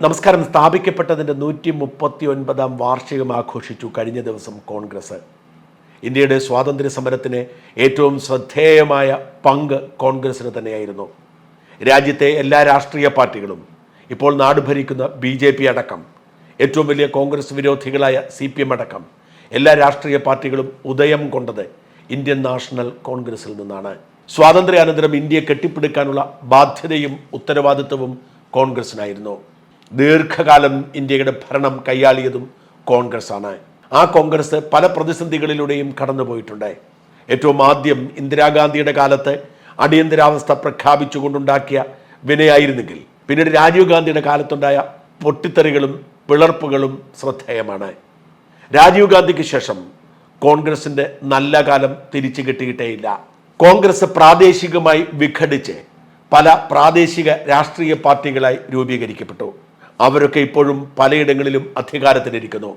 നമസ്കാരം. സ്ഥാപിക്കപ്പെട്ടതിന്റെ നൂറ്റി മുപ്പത്തി ഒൻപതാം വാർഷികം ആഘോഷിച്ചു കഴിഞ്ഞ ദിവസം കോൺഗ്രസ്. ഇന്ത്യയുടെ സ്വാതന്ത്ര്യ സമരത്തിന് ഏറ്റവും ശ്രദ്ധേയമായ പങ്ക് കോൺഗ്രസ്സിന് തന്നെയായിരുന്നു. രാജ്യത്തെ എല്ലാ രാഷ്ട്രീയ പാർട്ടികളും ഇപ്പോൾ നാട് ഭരിക്കുന്ന ബി ജെ പി അടക്കം ഏറ്റവും വലിയ കോൺഗ്രസ് വിരോധികളായ സി പി എം അടക്കം എല്ലാ രാഷ്ട്രീയ പാർട്ടികളും ഉദയം കൊണ്ടത് ഇന്ത്യൻ നാഷണൽ കോൺഗ്രസിൽ നിന്നാണ്. സ്വാതന്ത്ര്യാനന്തരം ഇന്ത്യയെ കെട്ടിപ്പടുക്കാനുള്ള ബാധ്യതയും ഉത്തരവാദിത്വവും കോൺഗ്രസിനായിരുന്നു ദീർഘകാലം ഇന്ത്യയുടെ ഭരണം കൈയാളിയതും കോൺഗ്രസ് ആണ് ആ കോൺഗ്രസ് പല പ്രതിസന്ധികളിലൂടെയും കടന്നുപോയിട്ടുണ്ട്. ഏറ്റവും ആദ്യം ഇന്ദിരാഗാന്ധിയുടെ കാലത്ത് അടിയന്തരാവസ്ഥ പ്രഖ്യാപിച്ചുകൊണ്ടുണ്ടാക്കിയ വിനയായിരുന്നെങ്കിൽ പിന്നീട് രാജീവ് ഗാന്ധിയുടെ കാലത്തുണ്ടായ പൊട്ടിത്തെറികളും പിളർപ്പുകളും ശ്രദ്ധേയമാണ്. രാജീവ് ഗാന്ധിക്ക് ശേഷം കോൺഗ്രസിന്റെ നല്ല കാലം തിരിച്ചു കിട്ടിയിട്ടേയില്ല. കോൺഗ്രസ് പ്രാദേശികമായി വിഘടിച്ച് പല പ്രാദേശിക രാഷ്ട്രീയ പാർട്ടികളായി രൂപീകരിക്കപ്പെട്ടു. അവരൊക്കെ ഇപ്പോഴും പലയിടങ്ങളിലും അധികാരത്തിലിരിക്കുന്നു.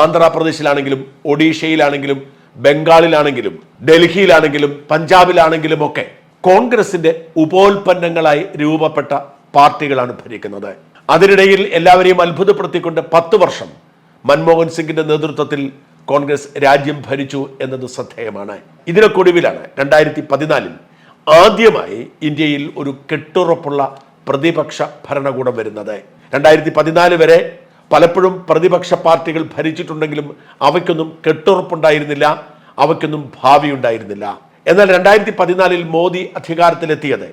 ആന്ധ്രാപ്രദേശിലാണെങ്കിലും ഒഡീഷയിലാണെങ്കിലും ബംഗാളിലാണെങ്കിലും ഡൽഹിയിലാണെങ്കിലും പഞ്ചാബിലാണെങ്കിലും ഒക്കെ കോൺഗ്രസിന്റെ ഉപോൽപ്പന്നങ്ങളായി രൂപപ്പെട്ട പാർട്ടികളാണ് ഭരിക്കുന്നത്. അതിനിടയിൽ എല്ലാവരെയും അത്ഭുതപ്പെടുത്തിക്കൊണ്ട് പത്ത് വർഷം മൻമോഹൻ സിംഗിന്റെ നേതൃത്വത്തിൽ കോൺഗ്രസ് രാജ്യം ഭരിച്ചു എന്നത് ശ്രദ്ധേയമാണ്. ഇതിനൊക്കൊടുവിലാണ് രണ്ടായിരത്തി പതിനാലിൽ ആദ്യമായി ഇന്ത്യയിൽ ഒരു കെട്ടുറപ്പുള്ള പ്രതിപക്ഷ ഭരണകൂടം വരുന്നത്. രണ്ടായിരത്തി പതിനാല് വരെ പലപ്പോഴും പ്രതിപക്ഷ പാർട്ടികൾ ഭരിച്ചിട്ടുണ്ടെങ്കിലും അവയ്ക്കൊന്നും കെട്ടുറപ്പുണ്ടായിരുന്നില്ല അവയ്ക്കൊന്നും ഭാവി ഉണ്ടായിരുന്നില്ല എന്നാൽ രണ്ടായിരത്തി പതിനാലിൽ മോദി അധികാരത്തിലെത്തിയത്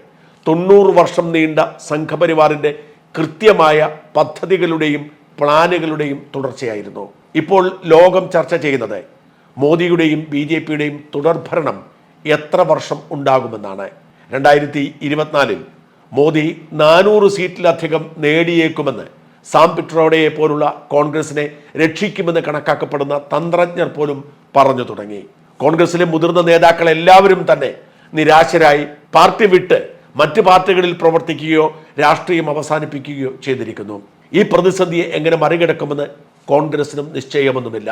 തൊണ്ണൂറ് വർഷം നീണ്ട സംഘപരിവാറിന്റെ കൃത്യമായ പദ്ധതികളുടെയും പ്ലാനുകളുടെയും തുടർച്ചയായിരുന്നു. ഇപ്പോൾ ലോകം ചർച്ച ചെയ്യുന്നത് മോദിയുടെയും ബി ജെ പിയുടെയും തുടർഭരണം എത്ര വർഷം ഉണ്ടാകുമെന്നാണ്. രണ്ടായിരത്തി ഇരുപത്തിനാലിൽ മോദി നാനൂറ് സീറ്റിലധികം നേടിയേക്കുമെന്ന് സാം പിട്രോഡയെ പോലുള്ള കോൺഗ്രസിനെ രക്ഷിക്കുമെന്ന് കണക്കാക്കപ്പെടുന്ന തന്ത്രജ്ഞർ പോലും പറഞ്ഞു തുടങ്ങി. കോൺഗ്രസിലെ മുതിർന്ന നേതാക്കൾ എല്ലാവരും തന്നെ നിരാശരായി പാർട്ടി വിട്ട് മറ്റ് പാർട്ടികളിൽ പ്രവർത്തിക്കുകയോ രാഷ്ട്രീയം അവസാനിപ്പിക്കുകയോ ചെയ്തിരിക്കുന്നു. ഈ പ്രതിസന്ധിയെ എങ്ങനെ മറികടക്കുമെന്ന് കോൺഗ്രസിനും നിശ്ചയമൊന്നുമില്ല.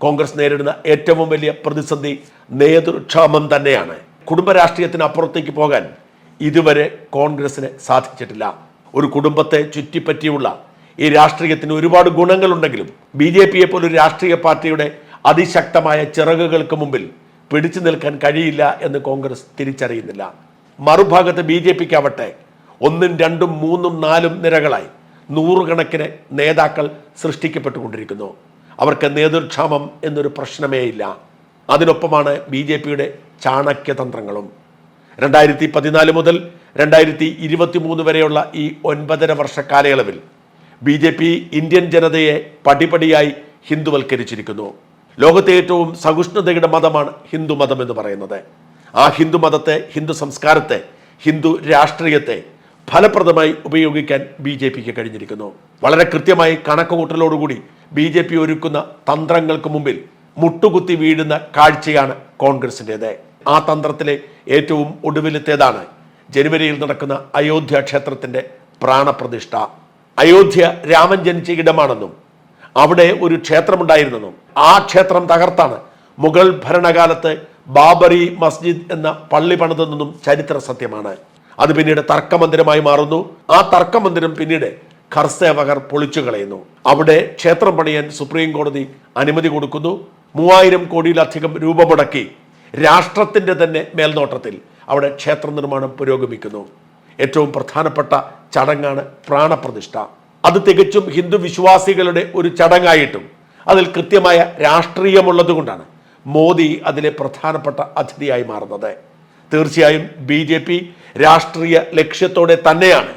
കോൺഗ്രസ് നേരിടുന്ന ഏറ്റവും വലിയ പ്രതിസന്ധി നേതൃക്ഷാമം തന്നെയാണ്. കുടുംബ രാഷ്ട്രീയത്തിന് അപ്പുറത്തേക്ക് പോകാൻ ഇതുവരെ കോൺഗ്രസിന് സാധിച്ചിട്ടില്ല. ഒരു കുടുംബത്തെ ചുറ്റിപ്പറ്റിയുള്ള ഈ രാഷ്ട്രീയത്തിന് ഒരുപാട് ഗുണങ്ങളുണ്ടെങ്കിലും ബി ജെ പിയെ പോലൊരു രാഷ്ട്രീയ പാർട്ടിയുടെ അതിശക്തമായ ചിറകുകൾക്ക് മുമ്പിൽ പിടിച്ചു നിൽക്കാൻ കഴിയില്ല എന്ന് കോൺഗ്രസ് തിരിച്ചറിയുന്നില്ല. മറുഭാഗത്ത് ബി ജെ പിക്ക് ആവട്ടെ ഒന്നും രണ്ടും മൂന്നും നാലും നിരകളായി നൂറുകണക്കിന് നേതാക്കൾ സൃഷ്ടിക്കപ്പെട്ടുകൊണ്ടിരിക്കുന്നു. അവർക്ക് നേതൃക്ഷാമം എന്നൊരു പ്രശ്നമേയില്ല. അതിനൊപ്പമാണ് ബി ജെ പിയുടെ ചാണക്യതന്ത്രങ്ങളും. രണ്ടായിരത്തി പതിനാല് മുതൽ രണ്ടായിരത്തി ഇരുപത്തി മൂന്ന് വരെയുള്ള ഈ ഒൻപതര വർഷ കാലയളവിൽ ബി ജെ പി ഇന്ത്യൻ ജനതയെ പടിപടിയായി ഹിന്ദുവൽക്കരിച്ചിരിക്കുന്നു. ലോകത്തെ ഏറ്റവും സഹിഷ്ണുതയുടെ മതമാണ് ഹിന്ദു മതം എന്ന് പറയുന്നത്. ആ ഹിന്ദു മതത്തെ ഹിന്ദു സംസ്കാരത്തെ ഹിന്ദു രാഷ്ട്രീയത്തെ ഫലപ്രദമായി ഉപയോഗിക്കാൻ ബി ജെ പിക്ക് കഴിഞ്ഞിരിക്കുന്നു. വളരെ കൃത്യമായി കണക്കുകൂട്ടലോടുകൂടി ബി ജെ പി ഒരുക്കുന്ന തന്ത്രങ്ങൾക്ക് മുമ്പിൽ മുട്ടുകുത്തി വീഴുന്ന കാഴ്ചയാണ് കോൺഗ്രസിന്റെത്. ആ തന്ത്രത്തിലെ ഏറ്റവും ഒടുവിലത്തേതാണ് ജനുവരിയിൽ നടക്കുന്ന അയോധ്യ ക്ഷേത്രത്തിന്റെ പ്രാണപ്രതിഷ്ഠ. അയോധ്യ രാമൻ ജനിച്ച ഇടമാണെന്നും അവിടെ ഒരു ക്ഷേത്രമുണ്ടായിരുന്നെന്നും ആ ക്ഷേത്രം തകർത്താണ് മുഗൾ ഭരണകാലത്ത് ബാബറി മസ്ജിദ് എന്ന പള്ളി പണിതെന്നും ചരിത്ര സത്യമാണ്. അത് പിന്നീട് തർക്കമന്ദിരമായി മാറുന്നു. ആ തർക്കമന്ദിരം പിന്നീട് ഖർസേവകർ പൊളിച്ചു കളയുന്നു. അവിടെ ക്ഷേത്രം പണിയാൻ സുപ്രീം കോടതി അനുമതി കൊടുക്കുന്നു. മൂവായിരം കോടിയിലധികം രൂപ മുടക്കി രാഷ്ട്രത്തിന്റെ തന്നെ മേൽനോട്ടത്തിൽ അവിടെ ക്ഷേത്ര നിർമ്മാണം പുരോഗമിക്കുന്നു. ഏറ്റവും പ്രധാനപ്പെട്ട ചടങ്ങാണ് പ്രാണപ്രതിഷ്ഠ. അത് തികച്ചും ഹിന്ദു വിശ്വാസികളുടെ ഒരു ചടങ്ങായിട്ടും അതിൽ കൃത്യമായ രാഷ്ട്രീയമുള്ളത് കൊണ്ടാണ് മോദി അതിലെ പ്രധാനപ്പെട്ട അതിഥിയായി മാറുന്നത്. തീർച്ചയായും ബി ജെ പി രാഷ്ട്രീയ ലക്ഷ്യത്തോടെ തന്നെയാണ്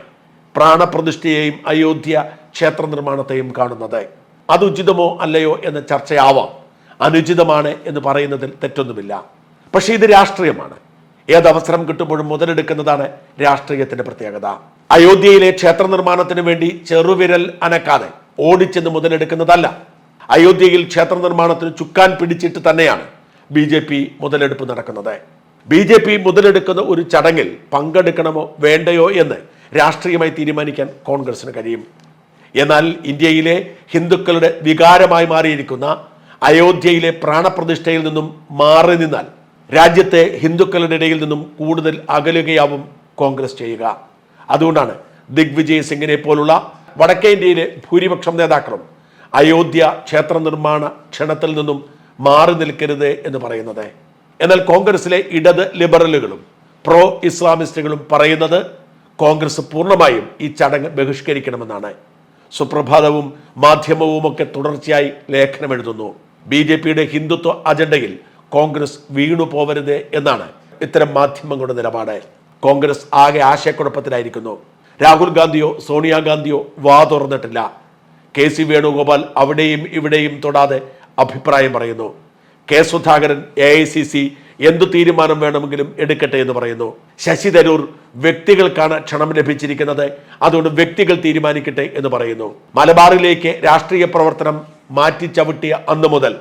പ്രാണപ്രതിഷ്ഠയെയും അയോധ്യ ക്ഷേത്ര നിർമ്മാണത്തെയും കാണുന്നത്. അത് ഉചിതമോ അല്ലയോ എന്ന ചർച്ചയാവാം. അനുചിതമാണ് എന്ന് പറയുന്നതിൽ തെറ്റൊന്നുമില്ല. പക്ഷേ ഇത് രാഷ്ട്രീയമാണ്. ഏതവസരം കിട്ടുമ്പോഴും മുതലെടുക്കുന്നതാണ് രാഷ്ട്രീയത്തിന്റെ പ്രത്യേകത. അയോധ്യയിലെ ക്ഷേത്ര നിർമ്മാണത്തിന് വേണ്ടി ചെറുവിരൽ അനക്കാതെ ഓടിച്ചെന്ന് മുതലെടുക്കുന്നതല്ല. അയോധ്യയിൽ ക്ഷേത്ര നിർമ്മാണത്തിന് ചുക്കാൻ പിടിച്ചിട്ട് തന്നെയാണ് ബി ജെ പി മുതലെടുപ്പ് നടക്കുന്നത്. ബി ജെ പി മുതലെടുക്കുന്ന ഒരു ചടങ്ങിൽ പങ്കെടുക്കണമോ വേണ്ടയോ എന്ന് രാഷ്ട്രീയമായി തീരുമാനിക്കാൻ കോൺഗ്രസിന് കഴിയും. എന്നാൽ ഇന്ത്യയിലെ ഹിന്ദുക്കളുടെ വികാരമായി മാറിയിരിക്കുന്ന അയോധ്യയിലെ പ്രാണപ്രതിഷ്ഠയിൽ നിന്നും മാറി നിന്നാൽ രാജ്യത്തെ ഹിന്ദുക്കളുടെ ഇടയിൽ നിന്നും കൂടുതൽ അകലുകയാവും കോൺഗ്രസ് ചെയ്യുക. അതുകൊണ്ടാണ് ദിഗ്വിജയ് സിംഗിനെ പോലുള്ള വടക്കേ ഇന്ത്യയിലെ ഭൂരിപക്ഷം നേതാക്കളും അയോധ്യ ക്ഷേത്ര നിർമ്മാണ ക്ഷണത്തിൽ നിന്നും മാറി നിൽക്കരുത് എന്ന് പറയുന്നത്. എന്നാൽ കോൺഗ്രസിലെ ഇടത് ലിബറലുകളും പ്രോ ഇസ്ലാമിസ്റ്റുകളും പറയുന്നത് കോൺഗ്രസ് പൂർണമായും ഈ ചടങ്ങ് ബഹിഷ്കരിക്കണമെന്നാണ്. സുപ്രഭാതവും മാധ്യമവും ഒക്കെ തുടർച്ചയായി ലേഖനം എഴുതുന്നു. ബി ജെ പിയുടെ ഹിന്ദുത്വ അജണ്ടയിൽ കോൺഗ്രസ് വീണു പോവരുത് എന്നാണ് ഇത്തരം മാധ്യമങ്ങളുടെ നിലപാട്. കോൺഗ്രസ് ആകെ ആശയക്കുഴപ്പത്തിലായിരിക്കുന്നു. രാഹുൽ ഗാന്ധിയോ സോണിയാഗാന്ധിയോ വാ തുറന്നിട്ടില്ല. കെ സി വേണുഗോപാൽ അവിടെയും ഇവിടെയും തൊടാതെ അഭിപ്രായം പറയുന്നു. K Sudhakaran A I C C എന്തു തീരുമാനം വേണമെങ്കിലും എടുക്കട്ടെ എന്ന് പറയുന്നു. ശശി തരൂർ വ്യക്തികൾക്കാണ് ക്ഷണം ലഭിച്ചിരിക്കുന്നത്. അതുകൊണ്ട് വ്യക്തികൾ തീരുമാനിക്കട്ടെ എന്ന് പറയുന്നു. മലബാറിലേക്ക് രാഷ്ട്രീയ പ്രവർത്തനം മാറ്റി ചവിട്ടിയ അന്നു മുതൽ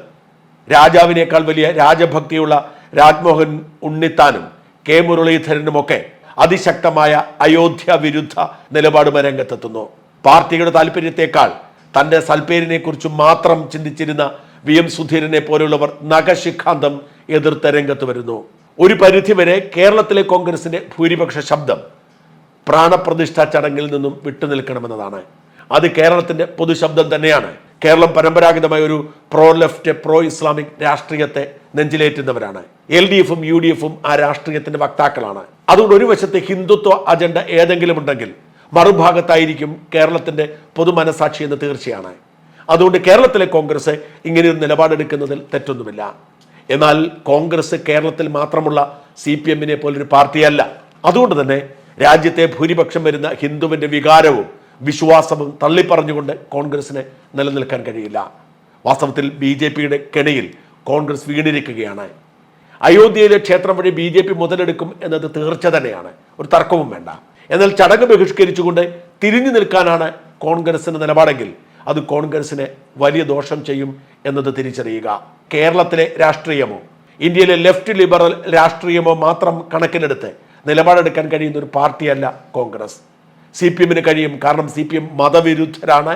രാജാവിനേക്കാൾ വലിയ രാജഭക്തിയുള്ള രാജ്മോഹൻ ഉണ്ണിത്താനും കെ. മുരളീധരനുമൊക്കെ അതിശക്തമായ അയോധ്യ വിരുദ്ധ നിലപാടുമായി രംഗത്തെത്തുന്നു. പാർട്ടിയുടെ താല്പര്യത്തെക്കാൾ തന്റെ സൽപ്പേരിനെ കുറിച്ച് മാത്രം ചിന്തിച്ചിരുന്ന വി. എം. സുധീരനെ പോലുള്ളവർ നഖശിഖാന്തം എതിർത്ത രംഗത്ത് വരുന്നു. ഒരു പരിധിവരെ കേരളത്തിലെ കോൺഗ്രസിന്റെ ഭൂരിപക്ഷ ശബ്ദം പ്രാണപ്രതിഷ്ഠാ ചടങ്ങിൽ നിന്നും വിട്ടുനിൽക്കണമെന്നതാണ്. അത് കേരളത്തിന്റെ പൊതുശബ്ദം തന്നെയാണ്. കേരളം പരമ്പരാഗതമായ ഒരു പ്രോ ലെഫ്റ്റ് പ്രോ ഇസ്ലാമിക് രാഷ്ട്രീയത്തെ നെഞ്ചിലേറ്റുന്നവരാണ്. എൽ ഡി എഫും യു ഡി എഫും ആ രാഷ്ട്രീയത്തിന്റെ വക്താക്കളാണ്. അതുകൊണ്ട് ഒരു വശത്ത് ഹിന്ദുത്വ അജണ്ട ഏതെങ്കിലും ഉണ്ടെങ്കിൽ മറുഭാഗത്തായിരിക്കും കേരളത്തിന്റെ പൊതുമനസാക്ഷി എന്ന് തീർച്ചയാണ്. അതുകൊണ്ട് കേരളത്തിലെ കോൺഗ്രസ് ഇങ്ങനെ ഒരു നിലപാടെടുക്കുന്നതിൽ തെറ്റൊന്നുമില്ല. എന്നാൽ കോൺഗ്രസ് കേരളത്തിൽ മാത്രമുള്ള സി പി എമ്മിനെ പോലൊരു പാർട്ടിയല്ല. അതുകൊണ്ട് തന്നെ രാജ്യത്തെ ഭൂരിപക്ഷം വരുന്ന ഹിന്ദുവിന്റെ വികാരവും വിശ്വാസവും തള്ളിപ്പറഞ്ഞുകൊണ്ട് കോൺഗ്രസിന് നിലനിൽക്കാൻ കഴിയില്ല. വാസ്തവത്തിൽ ബി ജെ പിയുടെ കെണിയിൽ കോൺഗ്രസ് വീണിരിക്കുകയാണ്. അയോധ്യയിലെ ക്ഷേത്രം വഴി ബി ജെ പി മുതലെടുക്കും എന്നത് തീർച്ച തന്നെയാണ്. ഒരു തർക്കവും വേണ്ട. എന്നാൽ ചടങ്ങ് ബഹിഷ്കരിച്ചുകൊണ്ട് തിരിഞ്ഞു നിൽക്കാനാണ് കോൺഗ്രസിന് നിലപാടെങ്കിൽ അത് കോൺഗ്രസിന് വലിയ ദോഷം ചെയ്യും എന്നത് തിരിച്ചറിയുക. കേരളത്തിലെ രാഷ്ട്രീയമോ ഇന്ത്യയിലെ ലെഫ്റ്റ് ലിബറൽ രാഷ്ട്രീയമോ മാത്രം കണക്കിലെടുത്ത് നിലപാടെടുക്കാൻ കഴിയുന്ന ഒരു പാർട്ടിയല്ല കോൺഗ്രസ്. സി പി എമ്മിന് കഴിയും. കാരണം സി പി എം മതവിരുദ്ധരാണ്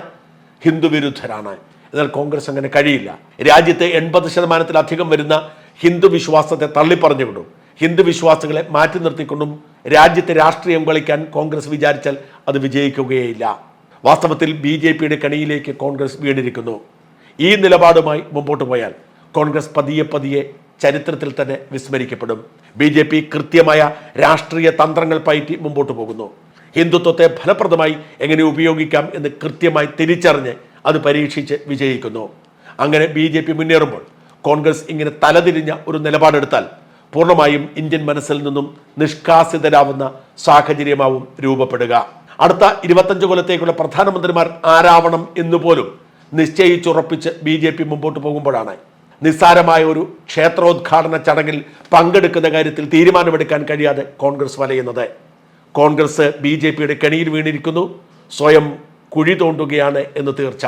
ഹിന്ദുവിരുദ്ധരാണ്. എന്നാൽ കോൺഗ്രസ് അങ്ങനെ കഴിയില്ല. രാജ്യത്തെ എൺപത് ശതമാനത്തിലധികം വരുന്ന ഹിന്ദു വിശ്വാസത്തെ തള്ളിപ്പറഞ്ഞു വിടും ഹിന്ദു വിശ്വാസികളെ മാറ്റി നിർത്തിക്കൊണ്ടും രാജ്യത്തെ രാഷ്ട്രീയം കളിക്കാൻ കോൺഗ്രസ് വിചാരിച്ചാൽ അത് വിജയിക്കുകയില്ല വാസ്തവത്തിൽ ബി ജെ പിയുടെ കണിയിലേക്ക് കോൺഗ്രസ് വീണിരിക്കുന്നു. ഈ നിലപാടുമായി മുമ്പോട്ട് പോയാൽ കോൺഗ്രസ് പതിയെ പതിയെ ചരിത്രത്തിൽ തന്നെ വിസ്മരിക്കപ്പെടും. ബി കൃത്യമായ രാഷ്ട്രീയ തന്ത്രങ്ങൾ പയറ്റി മുമ്പോട്ട് പോകുന്നു. ഹിന്ദുത്വത്തെ ഫലപ്രദമായി എങ്ങനെ ഉപയോഗിക്കാം എന്ന് കൃത്യമായി തിരിച്ചറിഞ്ഞ് അത് പരീക്ഷിച്ച് വിജയിക്കുന്നു. അങ്ങനെ ബി ജെ പി മുന്നേറുമ്പോൾ കോൺഗ്രസ് ഇങ്ങനെ തലതിരിഞ്ഞ ഒരു നിലപാടെടുത്താൽ പൂർണമായും ഇന്ത്യൻ മനസ്സിൽ നിന്നും നിഷ്കാസിതരാവുന്ന സാഹചര്യമാവും രൂപപ്പെടുക. അടുത്ത ഇരുപത്തഞ്ച് കൊല്ലത്തേക്കുള്ള പ്രധാനമന്ത്രിമാർ ആരാവണം എന്നുപോലും നിശ്ചയിച്ചുറപ്പിച്ച് ബി ജെ പി മുമ്പോട്ട് പോകുമ്പോഴാണ് നിസ്സാരമായ ഒരു ക്ഷേത്രോദ്ഘാടന ചടങ്ങിൽ പങ്കെടുക്കുന്ന കാര്യത്തിൽ തീരുമാനമെടുക്കാൻ കഴിയാതെ കോൺഗ്രസ് വലയുന്നത്. കോൺഗ്രസ് ബി ജെ പിയുടെ കെണിയിൽ വീണിരിക്കുന്നു. സ്വയം കുഴി തോണ്ടുകയാണ് എന്ന് തീർച്ച.